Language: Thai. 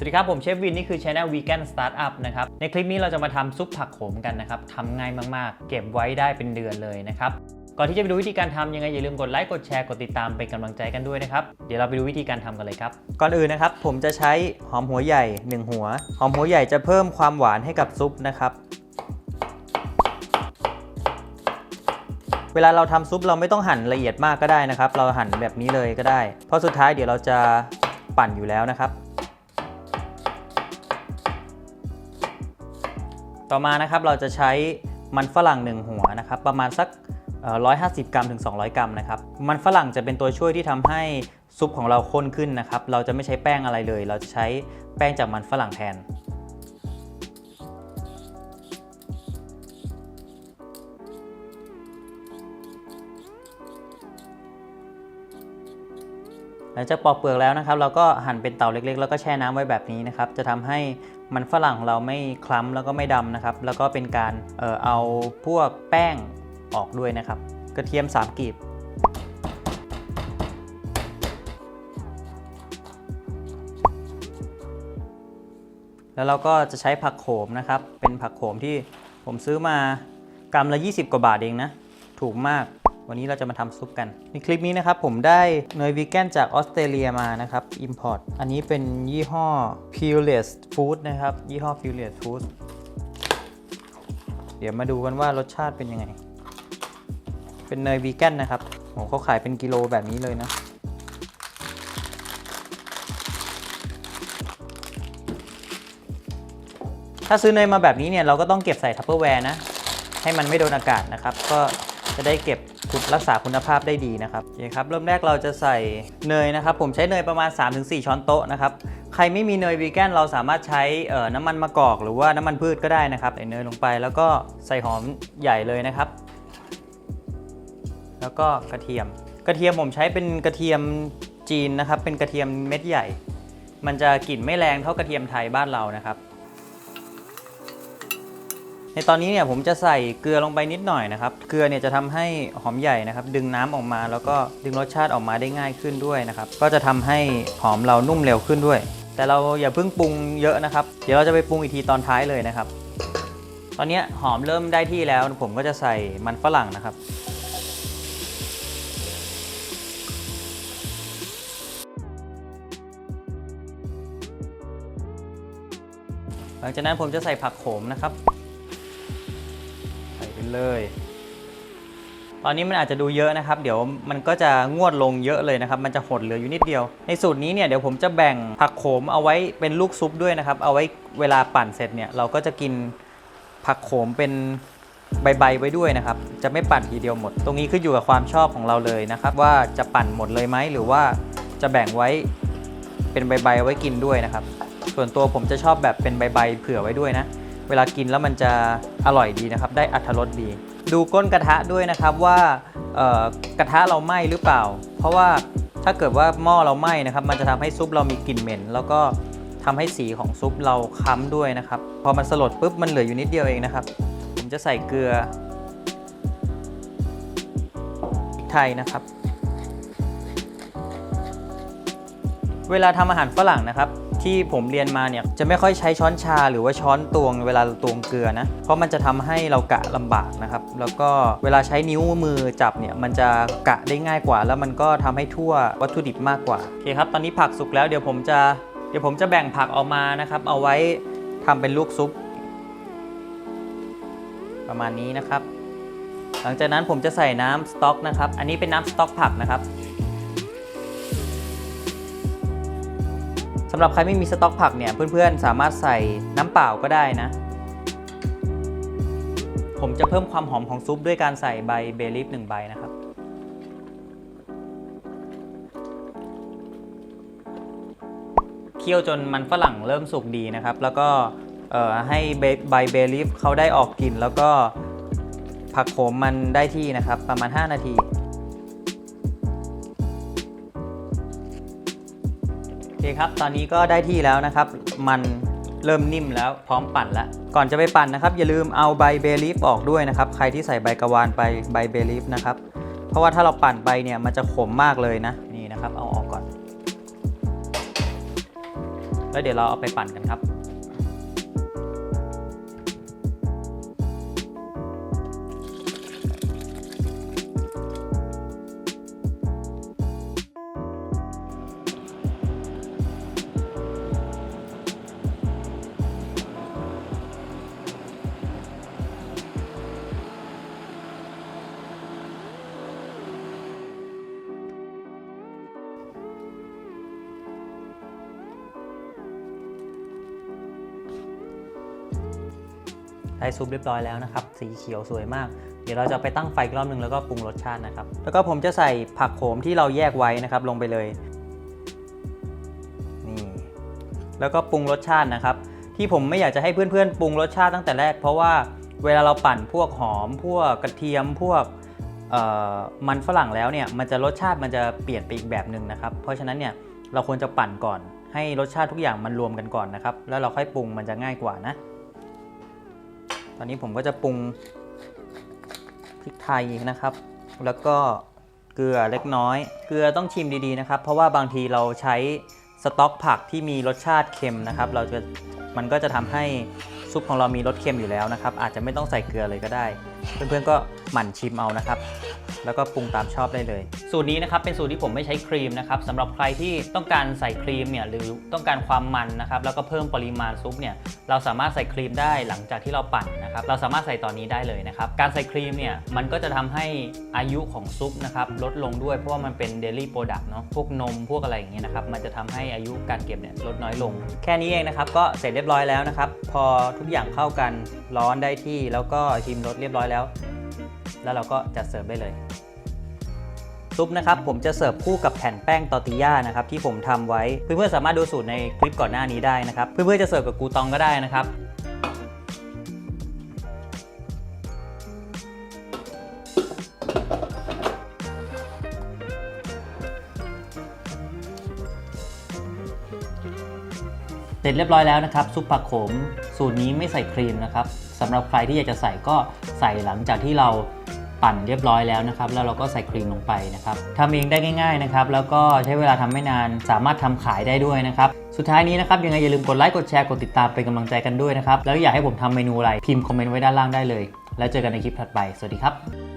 สวัสดีครับ ผมเชฟวิน นี่คือ Channel Vegan Startup นะครับ ในคลิปนี้เราจะมาทำซุปผักโขมกันนะครับทำง่ายมากๆ เก็บไว้ได้เป็นเดือนเลยนะครับ ก่อนที่จะไปดูวิธีการทำยังไงอย่าลืมกดไลค์กดแชร์กดติดตามเป็นกำลังใจกันด้วยนะครับ เดี๋ยวเราไปดูวิธีการทำกันเลยครับ ก่อนอื่นนะครับ ผมจะใช้หอมหัวใหญ่ 1 หัว หอมหัวใหญ่จะเพิ่มความหวานให้กับซุปนะครับเวลาเราทำซุปเราไม่ต้องหั่นละเอียดมากก็ได้นะครับ เราหั่นแบบนี้เลยก็ได้ เพราะสุดท้ายเดี๋ยวเราจะปั่นอยู่แล้วนะครับ ต่อมานะครับเราจะใช้มันฝรั่ง 1 หัวนะครับประมาณสักเอ่อ150 กรัมถึง 200 กรัมนะครับมันฝรั่งจะเป็นตัวช่วยที่ทำให้ซุปของเราข้นขึ้นนะครับเราจะไม่ใช้แป้งอะไรเลย เราจะใช้แป้งจากมันฝรั่งแทนหลังจากปอกเปลือกแล้วนะครับ เราก็หั่นเป็นเต่าเล็กๆ แล้วก็แช่น้ำไว้แบบนี้นะครับ จะทำให้ มันฝรั่งของเราไม่คล้ำแล้วก็ไม่ดำนะครับ แล้วก็เป็นการเอ่อเอาพวกแป้งออกด้วยนะครับ กระเทียม 3กีบแล้วเราก็จะใช้ผักโขมนะครับ เป็นผักโขมที่ผมซื้อมากรัมละ 20 กว่าบาทเองนะ ถูกมาก วันนี้เราจะมาทำซุปกัน ในคลิปนี้นะครับผมได้เนยวีแกนจากออสเตรเลียมานะครับ Import อันนี้เป็นยี่ห้อ Pure's Food นะครับ ยี่ห้อ Pure's Food เดี๋ยวมาดูกันว่ารสชาติเป็นยังไง เป็นเนยวีแกนนะครับโหเขาขายเป็นกิโลแบบนี้เลยนะถ้าซื้อเนยมาแบบนี้เนี่ยเราก็ต้องเก็บใส่ทัพเปอร์แวร์นะ ให้มันไม่โดนอากาศนะครับ ก็จะได้เก็บ คุณรักษาคุณภาพได้ดีนะครับโอเคครับเริ่มแรกเราจะใส่เนยนะครับ ผมใช้เนยประมาณ 3-4 ช้อนโต๊ะนะครับใครไม่มีเนยวีแกนเราสามารถใช้น้ำมันมะกอก หรือว่าน้ำมันพืชก็ได้นะครับใส่เนยลงไปแล้วก็ใส่หอมใหญ่เลยนะครับ แล้วก็กระเทียม กระเทียมผมใช้เป็นกระเทียมจีนนะครับ เป็นกระเทียมเม็ดใหญ่ มันจะกลิ่นไม่แรงเท่ากระเทียมไทยบ้านเรานะครับ ในตอนนี้เนี่ยผมจะใส่เกลือลงไปนิดหน่อยนะครับ เกลือเนี่ยจะทำให้หอมใหญ่นะครับ ดึงน้ำออกมาแล้วก็ดึงรสชาติออกมาได้ง่ายขึ้นด้วยนะครับ ก็จะทำให้หอมเรานุ่มเร็วขึ้นด้วย แต่เราอย่าเพิ่งปรุงเยอะนะครับ เดี๋ยวเราจะไปปรุงอีกทีตอนท้ายเลยนะครับ ตอนนี้หอมเริ่มได้ที่แล้ว ผมก็จะใส่มันฝรั่งนะครับหลังจากนั้นผมจะใส่ผักโขมนะครับ เลย ตอนนี้มันอาจจะดูเยอะนะครับ เดี๋ยวมันก็จะงวดลงเยอะเลยนะครับ มันจะหดเหลืออยู่นิดเดียว ในสูตรนี้เนี่ยเดี๋ยวผมจะแบ่งผักโขมเอาไว้เป็นลูกซุปด้วยนะครับ เอาไว้เวลาปั่นเสร็จเนี่ยเราก็จะกินผักโขมเป็นใบๆไว้ด้วยนะครับ จะไม่ปั่นทีเดียวหมด ตรงนี้ขึ้นอยู่กับความชอบของเราเลยนะครับ ว่าจะปั่นหมดเลยไหมหรือว่าจะแบ่งไว้เป็นใบๆไว้กินด้วยนะครับ ส่วนตัวผมจะชอบแบบเป็นใบๆเผื่อไว้ด้วยนะ เวลากินแล้วมันจะอร่อยดีนะครับ ได้อัตรสดี ดูก้นกระทะด้วยนะครับว่ากระทะเราไหม้หรือเปล่า เพราะว่าถ้าเกิดว่าหม้อเราไหม้นะครับ มันจะทำให้ซุปเรามีกลิ่นเหม็น แล้วก็ทำให้สีของซุปเราค้ำด้วยนะครับ พอมันสลดปุ๊บมันเหลืออยู่นิดเดียวเองนะครับ ผมจะใส่เกลือพริกไทยนะครับ เวลาทำอาหารฝรั่งนะครับ ที่ผมเรียนมาเนี่ยจะไม่ค่อยใช้ช้อนชาหรือว่าช้อนตวง เวลาตวงเกลือนะ เพราะมันจะทำให้เรากะลำบากนะครับ แล้วก็เวลาใช้นิ้วมือจับเนี่ยมันจะกะได้ง่ายกว่า แล้วมันก็ทำให้ทั่ววัตถุดิบมากกว่าโอเคครับ ตอนนี้ผักสุกแล้วเดี๋ยวผมจะเดี๋ยวผมจะแบ่งผักออกมานะครับ เอาไว้ทำเป็นลูกซุป ประมาณนี้นะครับ หลังจากนั้นผมจะใส่น้ำสต๊อกนะครับ อันนี้เป็นน้ำสต๊อกผักนะครับำหรับใครไม่มีสต๊อกผักเนี่ยเพื่อนๆ สามารถใส่น้ำเปล่าก็ได้นะ ผมจะเพิ่มความหอมของซุปด้วยการใส่ใบเบลีฟหนึ่งใบนะครับ เคี่ยวจนมันฝรั่งเริ่มสุกดีนะครับ แล้วก็ให้ใบเบลีฟเขาได้ออกกลิ่นแล้วก็ผักโขมมันได้ที่นะครับ ประมาณ 5 นาที อเคครับตอนนี้ก็ได้ที่แล้วนะครับ มันเริ่มนิ่มแล้วพร้อมปั่นแล้ว ก่อนจะไปปั่นนะครับ อย่าลืมเอาใบเบลีฟออกด้วยนะครับ ใครที่ใส่ใบกระวานไปใบเบลีฟนะครับ เพราะว่าถ้าเราปั่นไปเนี่ยมันจะขมมากเลยนะนี่นะครับ เอาออกก่อน แล้วเดี๋ยวเราเอาไปปั่นกันครับ ได้ซุปเรียบร้อยแล้วนะครับ สีเขียวสวยมาก เดี๋ยวเราจะไปตั้งไฟอีกรอบหนึ่งแล้วก็ปรุงรสชาตินะครับ แล้วก็ผมจะใส่ผักโขมที่เราแยกไว้นะครับ ลงไปเลย นี่ แล้วก็ปรุงรสชาตินะครับ ที่ผมไม่อยากจะให้เพื่อนๆ ปรุงรสชาติตั้งแต่แรก เพราะว่าเวลาเราปั่นพวกหอม พวกกระเทียม พวกมันฝรั่งแล้วเนี่ย มันจะรสชาติมันจะเปลี่ยนไปอีกแบบหนึ่งนะครับ เพราะฉะนั้นเนี่ยเราควรจะปั่นก่อน ให้รสชาติทุกอย่างมันรวมกันก่อนนะครับ แล้วเราค่อยปรุงมันจะง่ายกว่านะ ตอนนี้ผมก็จะปรุงพริกไทยนะครับ แล้วก็เกลือเล็กน้อย เกลือต้องชิมดีๆนะครับ เพราะว่าบางทีเราใช้สต๊อกผักที่มีรสชาติเค็มนะครับ เราจะมันก็จะทำให้ซุปของเรามีรสเค็มอยู่แล้วนะครับ อาจจะไม่ต้องใส่เกลือเลยก็ได้ เพื่อนๆก็หมั่นชิมเอานะครับ แล้วก็ปรุงตามชอบได้เลย สูตรนี้นะครับเป็นสูตรที่ผมไม่ใช้ครีมนะครับสำหรับใครที่ต้องการใส่ครีมเนี่ยหรือต้องการความมันนะครับแล้วก็เพิ่มปริมาณซุปเนี่ยเราสามารถใส่ครีมได้หลังจากที่เราปั่นนะครับเราสามารถใส่ตอนนี้ได้เลยนะครับการใส่ครีมเนี่ยมันก็จะทำให้อายุของซุปนะครับลดลงด้วยเพราะว่ามันเป็นเดลี่โปรดักต์เนาะพวกนมพวกอะไรอย่างเงี้ยนะครับมันจะทำให้อายุการเก็บเนี่ยลดน้อยลง แค่นี้เองนะครับก็เสร็จเรียบร้อยแล้วนะครับพอทุกอย่างเข้ากันร้อนได้ที่แล้วก็ชิมรสเรียบร้อยแล้ว แล้วเราก็จัดเสิร์ฟได้เลย ซุปนะครับผมจะเสิร์ฟคู่กับแผ่นแป้งตอร์ติญ่านะครับที่ผมทำไว้เพื่อนๆสามารถดูสูตรในคลิปก่อนหน้านี้ได้นะครับเพื่อนๆจะเสิร์ฟกับกูตองก็ได้นะครับเสร็จเรียบร้อยแล้วนะครับซุปผักโขม สูตรนี้ไม่ใส่ครีมนะครับสำหรับใครที่อยากจะใส่ก็ใส่หลังจากที่เรา ปั่นเรียบร้อยแล้วนะครับ แล้วเราก็ใส่ครีมลงไปนะครับทำเองได้ง่ายๆนะครับ แล้วก็ใช้เวลาทำไม่นาน สามารถทำขายได้ด้วยนะครับ สุดท้ายนี้นะครับ ยังไงอย่าลืมกดไลค์ กดแชร์ กดติดตามเป็นกำลังใจกันด้วยนะครับ แล้วอยากให้ผมทำเมนูอะไร พิมพ์คอมเมนต์ไว้ด้านล่างได้เลย แล้วเจอกันในคลิปถัดไป สวัสดีครับ